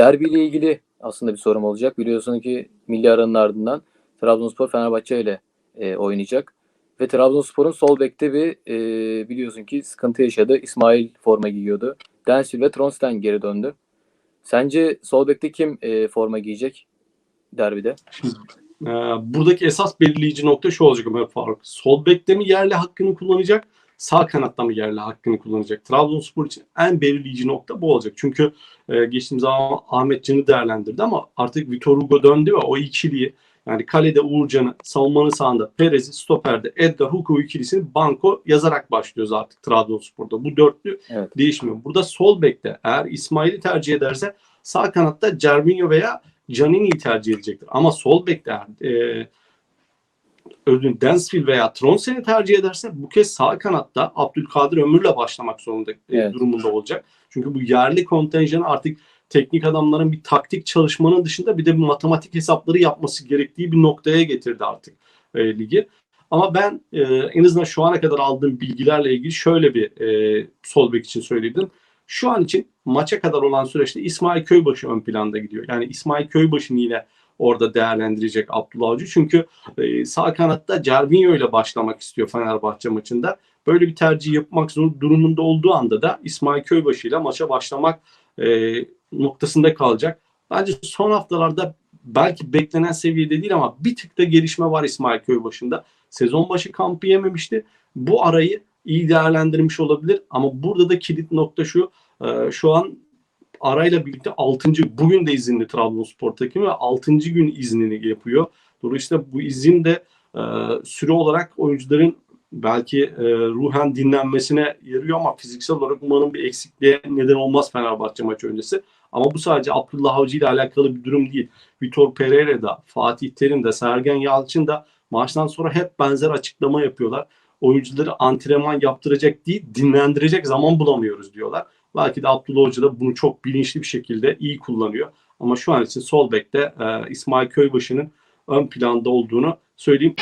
derbiyle ilgili aslında bir sorum olacak. Biliyorsun ki milli aranın ardından Trabzonspor Fenerbahçe ile e, oynayacak. Ve Trabzonspor'un sol bekte bir e, biliyorsun ki sıkıntı yaşadı. İsmail forma giyiyordu. Densil ve Tronsten geri döndü. Sence sol bekte kim e, forma giyecek derbide? Ee, buradaki esas belirleyici nokta şu olacak Ömer Faruk. Sol bekte mi yerli hakkını kullanacak? Sağ kanatta mı yerli hakkını kullanacak? Trabzonspor için en belirleyici nokta bu olacak. Çünkü e, geçtiğimiz zaman Ahmet Can'ı değerlendirdi ama artık Vitor Hugo döndü ve o ikiliyi yani kalede Uğurcan'ı, savunmanın sağında Perez'i, stoperde Edgar Hugo ikilisini banko yazarak başlıyoruz artık Trabzonspor'da. Bu dörtlü Evet. değişmiyor. Burada sol bekte eğer İsmail'i tercih ederse sağ kanatta Cervinho veya Canini'yi tercih edecektir. Ama sol bekte eğer e, Ödün Densfield veya Tronsen'i tercih ederse bu kez sağ kanatta Abdülkadir Ömür'le başlamak zorunda e, Evet. durumunda olacak. Çünkü bu yerli kontenjan artık teknik adamların bir taktik çalışmanın dışında bir de bir matematik hesapları yapması gerektiği bir noktaya getirdi artık e, ligi. Ama ben e, en azından şu ana kadar aldığım bilgilerle ilgili şöyle bir e, sol bek için söyledim. Şu an için maça kadar olan süreçte İsmail Köybaşı ön planda gidiyor. Yani İsmail Köybaşı'nı yine orada değerlendirecek Abdullah Avcı. Çünkü e, sağ kanatta Cervinho ile başlamak istiyor Fenerbahçe maçında. Böyle bir tercih yapmak durumunda olduğu anda da İsmail Köybaşı ile maça başlamak e, noktasında kalacak. Bence son haftalarda belki beklenen seviyede değil ama bir tık da gelişme var İsmail Köybaşı'nda. Sezon başı kampı yememişti. Bu arayı iyi değerlendirmiş olabilir ama burada da kilit nokta şu. e, şu an arayla birlikte 6. bugün de izinli Trabzonspor takımı ve 6. gün iznini yapıyor. Dolayısıyla bu izin de e, süre olarak oyuncuların belki e, ruhen dinlenmesine yarıyor ama fiziksel olarak umarım bir eksikliğe neden olmaz Fenerbahçe maçı öncesi. Ama bu sadece Abdullah Avcı ile alakalı bir durum değil. Vitor Pereira da, Fatih Terim de, Sergen Yalçın da maçtan sonra hep benzer açıklama yapıyorlar. Oyuncuları antrenman yaptıracak değil, dinlendirecek zaman bulamıyoruz diyorlar. Belki de Abdullah Hoca da bunu çok bilinçli bir şekilde iyi kullanıyor. Ama şu an için sol bekte e, İsmail Köybaşı'nın ön planda olduğunu söyleyeyim.